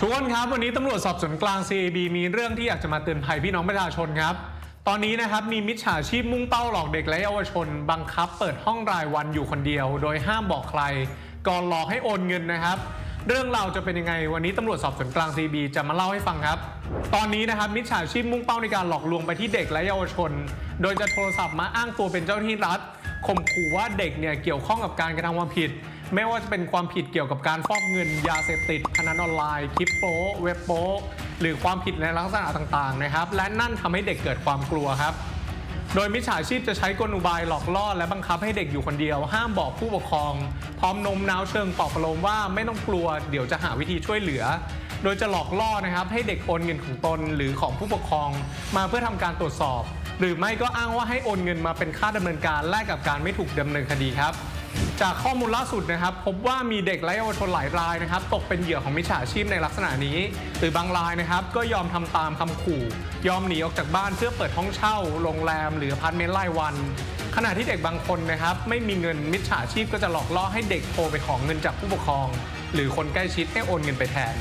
ทุกคนครับ วันนี้ตำรวจสอบสวนกลาง CAB มีเรื่องที่อยากจะมาเตือนภัยพี่น้องประชาชนครับ ตอนนี้นะครับมีมิจฉาชีพมุ่งเป้าหลอกเด็กและเยาวชน บังคับเปิดห้องรายวันอยู่คนเดียว โดยห้ามบอกใคร ก่อนหลอกให้โอนเงินนะครับ เรื่องราวจะเป็นยังไง วันนี้ตำรวจสอบสวนกลาง CAB จะมาเล่าให้ฟังครับ ตอนนี้นะครับมิจฉาชีพมุ่งเป้าในการหลอกลวงไปที่เด็กและเยาวชน โดยจะโทรศัพท์มาอ้างตัวเป็นเจ้าหน้าที่รัฐข่มขู่ว่าเด็กเนี่ยเกี่ยวข้องกับการกระทำความผิด ไม่ว่าจะเป็นความผิดเกี่ยวกับการฟอกเงินยาเสพติดพนันออนไลน์คลิปโป๊เว็บโป๊หรือความผิดในลักษณะต่างๆนะครับ และนั่นทำให้เด็กเกิดความกลัวครับ โดยมิจฉาชีพจะใช้กลอุบายหลอกล่อและบังคับให้เด็กอยู่คนเดียว ห้ามบอกผู้ปกครอง พร้อมนมน้าวเชิงปลอบประโลมว่าไม่ต้องกลัว เดี๋ยวจะหาวิธีช่วยเหลือ โดยจะหลอกล่อนะครับให้เด็กโอนเงินของตนหรือของผู้ปกครอง มาเพื่อทำการตรวจสอบ หรือไม่ก็อ้างว่าให้โอนเงินมาเป็นค่าดำเนินการแลกกับการไม่ถูกดำเนินคดีครับ จากข้อมูลล่าสุดนะครับ พบว่ามีเด็กและเยาวชนหลายรายนะครับ ตกเป็นเหยื่อของมิจฉาชีพในลักษณะนี้ หรือบางรายนะครับ ก็ยอมทำตามคำขู่ ยอมหนีออกจากบ้านเพื่อเปิดห้องเช่า โรงแรม หรือพาร์ตเมนต์รายวัน ขณะที่เด็กบางคนนะครับ ไม่มีเงินมิจฉาชีพก็จะหลอกล่อให้เด็กโทรไปขอเงินจากผู้ปกครอง หรือคนใกล้ชิดให้โอนเงินไปแทน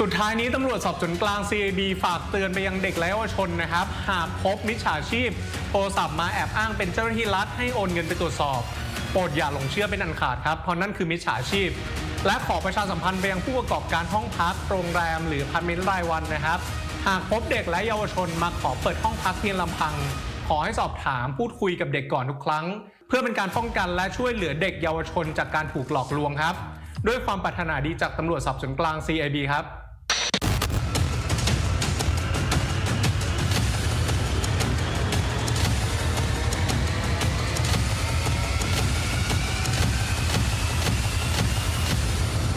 สุดท้ายนี้ตำรวจสอบสวนกลาง CAB ฝากเตือนไปยังเด็กและเยาวชนนะครับ หากพบมิจฉาชีพ โทรศัพท์มาแอบอ้างเป็นเจ้าหน้าที่รัฐให้โอนเงินไปตรวจสอบโปรดอย่าหลงเชื่อเป็นอันขาดครับเพราะนั่นคือมิจฉาชีพ และขอประชาสัมพันธ์ไปยังผู้ประกอบการห้องพักโรงแรม หรือพาร์ตเมนรายวันนะครับ หากพบเด็กและเยาวชนมาขอเปิดห้องพักเพียงลำพัง ขอให้สอบถามพูดคุยกับเด็กก่อนทุกครั้ง เพื่อเป็นการป้องกันและช่วยเหลือเด็กเยาวชนจากการถูกหลอกลวงครับ ด้วยความปรารถนาดีจากตำรวจสอบสวนกลาง CIB ครับ